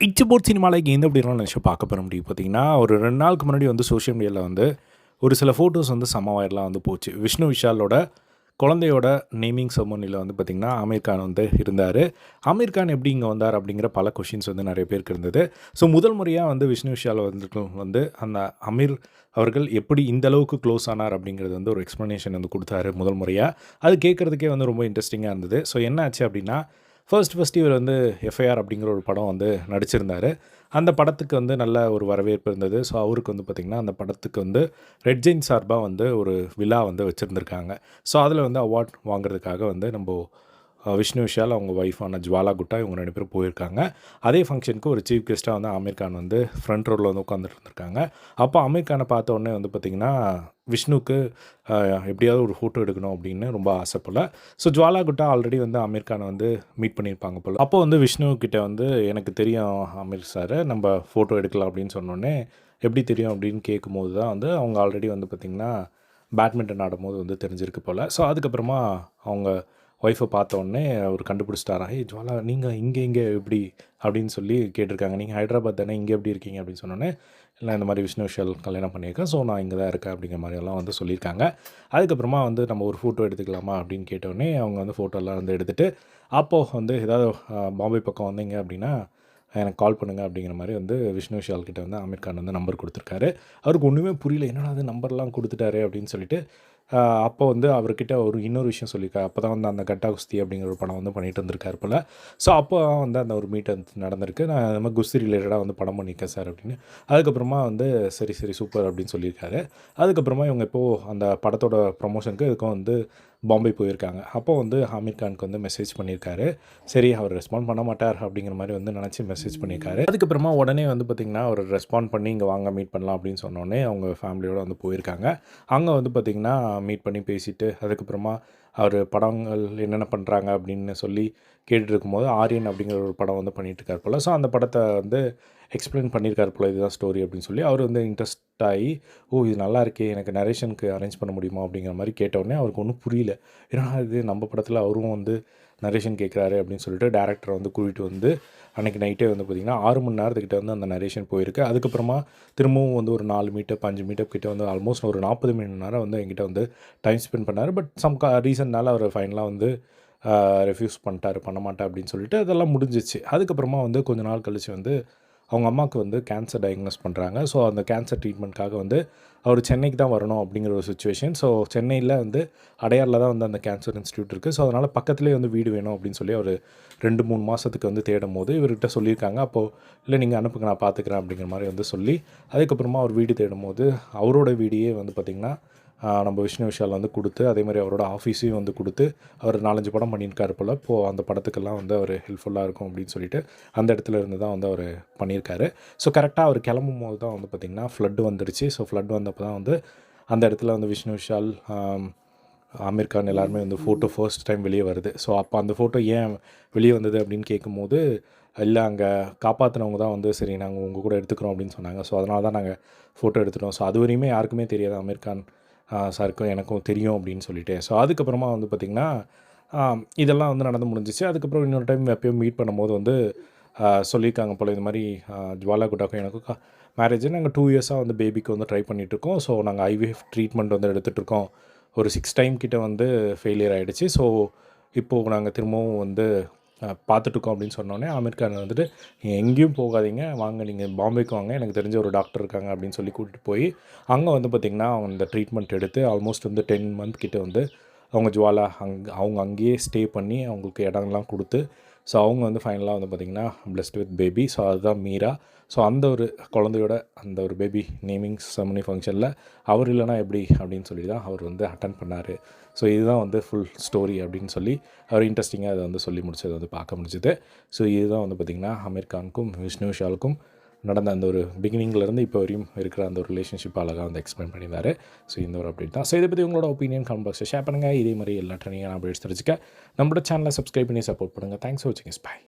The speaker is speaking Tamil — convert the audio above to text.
இச்சு போட் சினிமாவில் எந்த அப்படிலாம் நினச்சி பார்க்க போகிற முடியும்? பார்த்தீங்கன்னா ஒரு ரெண்டு நாளுக்கு முன்னாடி வந்து சோஷியல் மீடியாவில் வந்து ஒரு சில ஃபோட்டோஸ் வந்து செம்ம வைரலாக வந்து போச்சு. விஷ்ணு விஷாலோட குழந்தையோட நேமிங் செமோனியில் வந்து பார்த்திங்கன்னா ஆமீர் கான் வந்து இருந்தார். ஆமீர் கான் எப்படி இங்கே வந்தார் அப்படிங்கிற பல கொஷின்ஸ் வந்து நிறைய பேருக்கு இருந்தது. ஸோ முதல் முறையாக வந்து விஷ்ணு விஷால் வந்து வந்து அந்த அமீர் அவர்கள் எப்படி இந்த அளவுக்கு க்ளோஸ் ஆனார் அப்படிங்கிறது வந்து ஒரு எக்ஸ்ப்ளனேஷன் வந்து கொடுத்தாரு முதல் முறையாக அது கேட்குறதுக்கே வந்து ரொம்ப இன்ட்ரெஸ்டிங்காக இருந்தது. ஸோ என்ன ஆச்சு அப்படின்னா ஃபர்ஸ்ட் ஃபர்ஸ்ட் இவர் வந்து எஃப்ஐஆர் அப்படிங்கிற ஒரு படம் வந்து நடிச்சிருந்தார். அந்த படத்துக்கு வந்து நல்ல ஒரு வரவேற்பு இருந்தது. ஸோ அவருக்கு வந்து பார்த்திங்கன்னா அந்த படத்துக்கு வந்து ரெட் ஜெயின் சார்பாக வந்து ஒரு விழா வந்து வச்சுருந்துருக்காங்க. ஸோ அதில் வந்து அவார்ட் வாங்குறதுக்காக வந்து நம்ம விஷ்ணு விஷால் அவங்க ஒய்ஃபான ஜுவாலா குட்டா இவங்க ரெண்டு பேரும் போயிருக்காங்க. அதே ஃபங்க்ஷனுக்கு ஒரு சீஃப் கெஸ்ட்டாக வந்து ஆமீர் கான் வந்து ஃப்ரண்ட் ரோவில் வந்து உட்காந்துட்டு இருந்திருக்காங்க. அப்போ ஆமீர் கானை பார்த்த உடனே வந்து பார்த்திங்கன்னா விஷ்ணுக்கு எப்படியாவது ஒரு ஃபோட்டோ எடுக்கணும் அப்படின்னு ரொம்ப ஆசைப்படல ஸோ ஜுவாலா குட்டா ஆல்ரெடி வந்து அமீர் கானை வந்து மீட் பண்ணியிருப்பாங்க போல். அப்போ வந்து விஷ்ணு கிட்ட வந்து எனக்கு தெரியும் அமீர் சார் நம்ம ஃபோட்டோ எடுக்கலாம் அப்படின்னு சொன்னோடனே எப்படி தெரியும் அப்படின்னு கேட்கும்போது தான் வந்து அவங்க ஆல்ரெடி வந்து பார்த்திங்கன்னா பேட்மிண்டன் ஆடும்போது வந்து தெரிஞ்சிருக்கு போல். ஸோ அதுக்கப்புறமா அவங்க ஒய்ஃபை பார்த்த உடனே அவர் கண்டுபிடிச்சிட்டாரா ஏ ஜுவாலா நீங்கள் இங்கே இங்கே எப்படி அப்படின்னு சொல்லி கேட்டிருக்காங்க. நீங்கள் ஹைதராபாத் தானே? இங்கே எப்படி இருக்கீங்க? அப்படின்னு சொன்னோன்னே இல்லை இந்த மாதிரி விஷ்ணு விஷால் கல்யாணம் பண்ணியிருக்கேன். ஸோ நான் இங்கே தான் இருக்கேன். அப்படிங்கிற மாதிரி எல்லாம் வந்து சொல்லியிருக்காங்க. அதுக்கப்புறமா வந்து நம்ம ஒரு ஃபோட்டோ எடுத்துக்கலாமா அப்படின்னு கேட்டோடனே அவங்க வந்து ஃபோட்டோலாம் வந்து எடுத்துகிட்டு அப்போது வந்து ஏதாவது பாம்பே பக்கம் வந்தீங்க அப்படின்னா எனக்கு கால் பண்ணுங்க. அப்படிங்கிற மாதிரி வந்து விஷ்ணு விஷால் கிட்ட வந்து ஆமீர் கான் வந்து நம்பர் கொடுத்துருக்காரு. அவருக்கு ஒன்றுமே புரியல. என்னடா அது நம்பர்லாம் கொடுத்துட்டாரு? அப்படின்னு சொல்லிட்டு அப்போ வந்து அவர்கிட்ட ஒரு இன்னொரு விஷயம் சொல்லியிருக்காரு. அப்போ தான் வந்து அந்த கட்டா குஸ்தி அப்படிங்கிற ஒரு படம் வந்து பண்ணிட்டு இருந்திருக்காரு போல். ஸோ அப்போ வந்து அந்த ஒரு மீட் வந்து நடந்திருக்கு. நான் இந்த மாதிரி குஸ்தி ரிலேட்டடாக வந்து படம் பண்ணியிருக்கேன் சார் அப்படின்னு. அதுக்கப்புறமா வந்து சரி சரி சூப்பர் அப்படின்னு சொல்லியிருக்காரு. அதுக்கப்புறமா இவங்க இப்போது அந்த படத்தோட ப்ரொமோஷனுக்கு இதுக்கும் வந்து பாம்பே போயிருக்காங்க. அப்போ வந்து ஹாமீர் கானுக்கு வந்து மெசேஜ் பண்ணியிருக்காரு. சரி அவர் ரெஸ்பாண்ட் பண்ண மாட்டார் அப்படிங்கிற மாதிரி வந்து நினச்சி மெசேஜ் பண்ணியிருக்காரு. அதுக்கப்புறமா உடனே வந்து பார்த்திங்கன்னா அவர் ரெஸ்பாண்ட் பண்ணி இங்கே வாங்க மீட் பண்ணலாம் அப்படின்னு சொன்னோடனே அவங்க ஃபேமிலியோடு வந்து போயிருக்காங்க. அங்கே வந்து பார்த்திங்கன்னா மீட் பண்ணி பேசிட்டு அதுக்கப்புறமா அவர் படங்கள் என்னென்ன பண்ணுறாங்க அப்படின்னு சொல்லி கேட்டுருக்கும் இருக்கும்போது ஆரியன் அப்படிங்கிற ஒரு படம் வந்து பண்ணிகிட்டு இருக்கார் போல். ஸோ அந்த படத்தை வந்து எக்ஸ்பிளைன் பண்ணியிருக்கார் போல். இதுதான் ஸ்டோரி அப்படின்னு சொல்லி அவர் வந்து இன்ட்ரெஸ்ட் ஆகி ஓ இது நல்லா இருக்கே எனக்கு நரேஷனுக்கு அரேஞ்ச் பண்ண முடியுமா? அப்படிங்கிற மாதிரி கேட்டவுடனே அவருக்கு ஒன்றும் புரியல. ஏன்னா இது நம்ம படத்தில் அவரும் வந்து நரேஷன் கேட்குறாரு அப்படின்னு சொல்லிட்டு டேரக்டரை வந்து கூட்டிகிட்டு வந்து அன்றைக்கி நைட்டே வந்து பார்த்திங்கன்னா ஆறு மணி நேரத்துக்கிட்ட வந்து அந்த நரேஷன் போயிருக்கு. அதுக்கப்புறமா திரும்பவும் வந்து ஒரு நாலு மீட்டப் அஞ்சு மீட்டப் கிட்ட வந்து ஆல்மோஸ்ட் ஒரு நாற்பது மணி நேரம் வந்து எங்கிட்ட வந்து டைம் ஸ்பெண்ட் பண்ணார். பட் சம் கா ரீசன்னால அவர் ஃபைனலாக வந்து ரெஃப்யூஸ் பண்ணிட்டார் பண்ண மாட்டேன் அப்படின்னு சொல்லிட்டு அதெல்லாம் முடிஞ்சிச்சு. அதுக்கப்புறமா வந்து கொஞ்ச நாள் கழிச்சு வந்து அவங்க அம்மாவுக்கு வந்து கேன்சர் டயக்னோஸ் பண்ணுறாங்க ஸோ அந்த கேன்சர் ட்ரீட்மெண்ட்காக வந்து அவர் சென்னைக்கு தான் வரணும் அப்படிங்கிற ஒரு சுச்சுவேஷன் ஸோ சென்னையில் வந்து அடையாரில் தான் வந்து அந்த கேன்சர் இன்ஸ்டியூட் இருக்குது ஸோ அதனால் பக்கத்துலேயே வந்து வீடு வேணும் அப்படின்னு சொல்லி அவர் ரெண்டு மூணு மாதத்துக்கு வந்து தேடும் போது இவர்கிட்ட சொல்லியிருக்காங்க. அப்போது இல்லை நீங்கள் அனுப்புங்க நான் பார்த்துக்கிறேன் அப்படிங்கிற மாதிரி வந்து சொல்லி அதுக்கப்புறமா அவர் வீடு தேடும் போது அவரோட வீடியே வந்து பார்த்திங்கன்னா நம்ம விஷ்ணு விஷால் வந்து கொடுத்து அதே மாதிரி அவரோட ஆஃபீஸையும் வந்து கொடுத்து அவர் நாலஞ்சு படம் பண்ணியிருக்காரு போல். இப்போது அந்த படத்துக்கெல்லாம் வந்து அவர் ஹெல்ப்ஃபுல்லாக இருக்கும் அப்படின்னு சொல்லிட்டு அந்த இடத்துல இருந்து தான் வந்து அவர் பண்ணியிருக்காரு. ஸோ கரெக்டாக அவர் கிளம்பும் போது தான் வந்து பார்த்திங்கன்னா ஃப்ளட் வந்துருச்சு. ஸோ ஃப்ளட் வந்தப்போ தான் வந்து அந்த இடத்துல வந்து விஷ்ணு விஷால் ஆமீர் கான் எல்லாருமே வந்து ஃபோட்டோ ஃபர்ஸ்ட் டைம் வெளியே வருது. ஸோ அப்போ அந்த ஃபோட்டோ ஏன் வெளியே வந்தது அப்படின்னு கேட்கும்போது இல்லை அங்கே காப்பாற்றினவங்க தான் வந்து சரி நாங்கள் உங்கள் கூட எடுத்துக்கிறோம் அப்படின்னு சொன்னாங்க. ஸோ அதனால தான் நாங்கள் ஃபோட்டோ எடுத்துட்டோம். ஸோ அது வரையுமே யாருக்குமே தெரியாது ஆமீர் கான் சாருக்கும் எனக்கும் தெரியும் அப்படின்னு சொல்லிட்டு. ஸோ அதுக்கப்புறமா வந்து பார்த்திங்கன்னா இதெல்லாம் வந்து நடந்து முடிஞ்சிச்சு. அதுக்கப்புறம் இன்னொரு டைம் எப்பயும் மீட் பண்ணும்போது வந்து சொல்லியிருக்காங்க போல் இது மாதிரி ஜுவாலா குட்டாக்கும் எனக்கும் மேரேஜ் நாங்கள் டூ இயர்ஸாக வந்து பேபிக்கு வந்து ட்ரை பண்ணிகிட்ருக்கோம் ஸோ நாங்கள் ஐவிஎஃப் ட்ரீட்மெண்ட் வந்து எடுத்துகிட்டு இருக்கோம் ஒரு சிக்ஸ் டைம் கிட்ட வந்து ஃபெயிலியர் ஆகிடுச்சு ஸோ இப்போது நாங்கள் திரும்பவும் வந்து பார்த்துட்ருக்கோம் அப்படின்னு சொன்னோன்னே ஆமீர் கான் வந்துட்டு நீங்கள் எங்கேயும் போகாதீங்க. வாங்க நீங்கள் பாம்பேக்கு வாங்க. எனக்கு தெரிஞ்ச ஒரு டாக்டர் இருக்காங்க அப்படின்னு சொல்லி கூட்டிகிட்டு போய் அங்கே வந்து பார்த்திங்கன்னா அவங்க இந்த ட்ரீட்மெண்ட் எடுத்து ஆல்மோஸ்ட் வந்து டென் மந்த் கிட்டே வந்து அவங்க ஜுவாலா அங் அவங்க அங்கேயே ஸ்டே பண்ணி அவங்களுக்கு இடம்லாம் கொடுத்து ஸோ அவங்க வந்து ஃபைனலாக வந்து பார்த்திங்கன்னா பிளஸ்ட் வித் பேபி ஸோ அதுதான் மீரா. ஸோ அந்த ஒரு குழந்தையோட அந்த ஒரு பேபி நேமிங் செமனி ஃபங்க்ஷனில் அவர் இல்லைனா எப்படி அப்படின்னு சொல்லி தான் அவர் வந்து அட்டன் பண்ணார். ஸோ இதுதான் வந்து ஃபுல் ஸ்டோரி அப்படின்னு சொல்லி அவர் இன்ட்ரெஸ்டிங்காக அதை வந்து சொல்லி முடிச்சது வந்து பார்க்க முடிஞ்சுது. ஸோ இதுதான் வந்து பார்த்திங்கன்னா அமீர் கானுக்கும் விஷ்ணு விஷாலுக்கும் நடந்த அந்த ஒரு பிகினிங்லேருந்து இப்போ வரையும் இருக்கிற அந்த ஒரு ரிலேஷன்ஷிப் அழகாக வந்து எக்ஸ்பிளைன் பண்ணியிருந்தாரு. ஸோ இந்த ஒரு அப்டேட் தான். ஸோ இதை பற்றி உங்களோட ஒப்பீனியன் கமெண்ட் பாக்ஸில் ஷேர் பண்ணுங்கள் இதே மாதிரி எல்லா ட்ரெயினிங்கான அப்டேட்ஸ் தெரிஞ்சுக்க. நம்மளோட சேனலை சப்ஸ்கிரைப் பண்ணி சப்போர்ட் பண்ணுங்கள் தேங்க்ஸ் ஃபார் வாட்சிங் இஸ் பை